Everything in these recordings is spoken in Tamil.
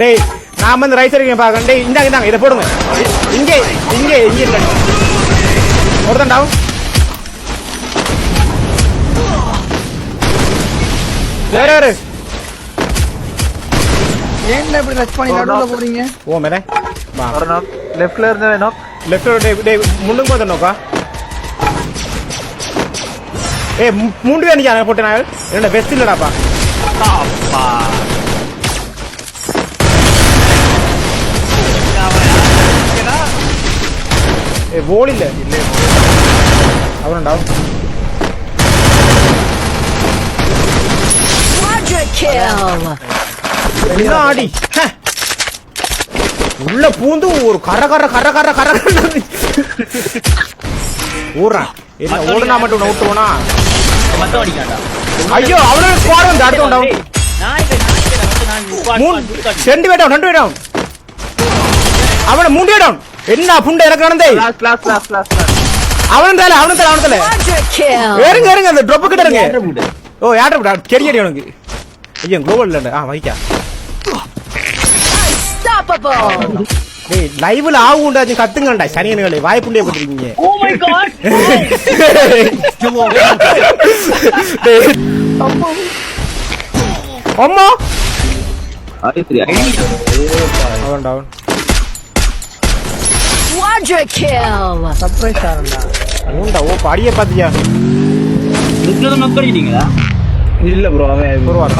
டேய் நான் வந்து ரைஸ் இருக்கேன் பாக்கறேன் டேய் இந்தாங்க இந்தாங்க இதை போடுங்க. இங்கே இங்கே இங்கே இருக்காங்க ஒருத்தன் டவுன் வேற வேறு ஏன்டா இப்படி ரஷ் பண்ணி நடுவுல போறீங்க? ஓ மேலே. வா. Leftல இருந்து knock. லெஃப்ட் டேய் டேய் முன்னுக்கு போத நோக்கா. ஏய் மூண்டு நிக்காங்க போட்டு நான் என்ன வெஸ்ட் இல்லடாப்பா. அப்பா. ஆடி ஹ. உள்ள பூந்து ஒரு கர கர கர கர கர ஊறான் என்ன ஓடுனா மட்டும் மத்தம் அடிக்காண்டா ஐயோ அவனோட ஸ்குவாட் வந்து அடுத்த டவுன் நான் இப்ப நான் இப்ப வந்து நான் உட்கார்ந்து மூணு உட்கார்ந்து ரெண்டு பேர் டவுன் ரெண்டு பேர் டவுன் அவன மூணு டவுன் என்ன புண்டை எனக்கு நடந்தே. அவனும் தல அவனும் தல அவனும் தல! ஏறுங்க ஏறுங்க அந்த ட்ராப் கிட்ட இருங்க. ஓ யார்ட்ட விடா கெரியடி அவனுக்கு ஐயோ குளோபல் இல்ல ஆ வைக்கா. Unstoppable! டேய் லைவ்ல ஆகுண்டாச்சும் கத்துங்கடா சனியன்களே. வாய்ப்புண்டே போட்டுருக்கீங்க Oh my god! டேய். அம்மா. அவன். Down Quadra kill! சர்ப்ரைஸ் ஆறா ஊண்டா ஓ படியே பாத்தியா இதுல knock பண்ணிட்டீங்களா? இல்ல bro, அவன்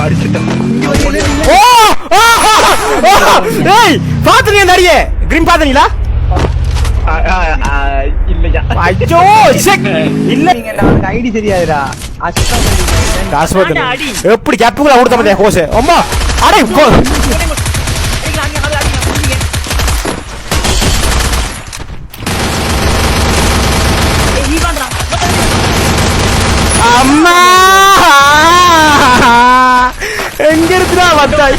அடிச்சுட்டான். ஓ ஆ, ஆ, ஆ, டேய் பாத்துனீங்க நரிய கிரீன் பாத்தீங்களா ஆ, ஆ, ஆ, இல்லையா. ஐயோ செக் இல்ல நீங்க அவனுக்கு ஐடி அடி. எப்படி கேப்புக்குள்ள கொடுத்த மாதிரி ஹோஸ் அம்மா அடே அம்மா! எங்க இருக்குடா வந்தாய்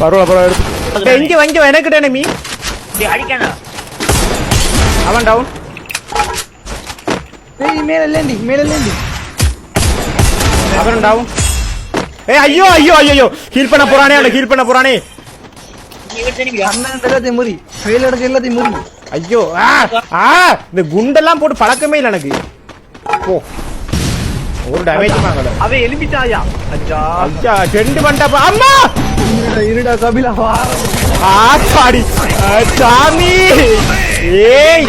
பரவாயில்ல பரவாயில்ல டேய், இங்க வாங்க எனக்கு enemy டேய், அடிக்காண்டா. அவன் டவுன் ஏய் மேல லேண்டி மேல லேண்டி அவன் டவுன் ஏய் ஐயோ ஐயோ ஐயோ ஹீல் பண்ண போறானே அவனை ஹீல் பண்ண போறானே. எடுத்து? அண்ணன் எல்லாத்தையும் முறி கையில எடுக்க எல்லாத்தையும் முறி. ஐயோ ஆ ஆ இந்த குண்டெல்லாம் போட்டு பழக்கமே இல்லை எனக்கு. போ. ஒரு டேமேஜ் வாங்கல அவன் எலும்பிட்டாயா அச்சா ஐயா ரெண்டு பண்ணிட்டா அம்மா இருடா இருடா கபிலா ஆத்தாடி சாமி ஏய்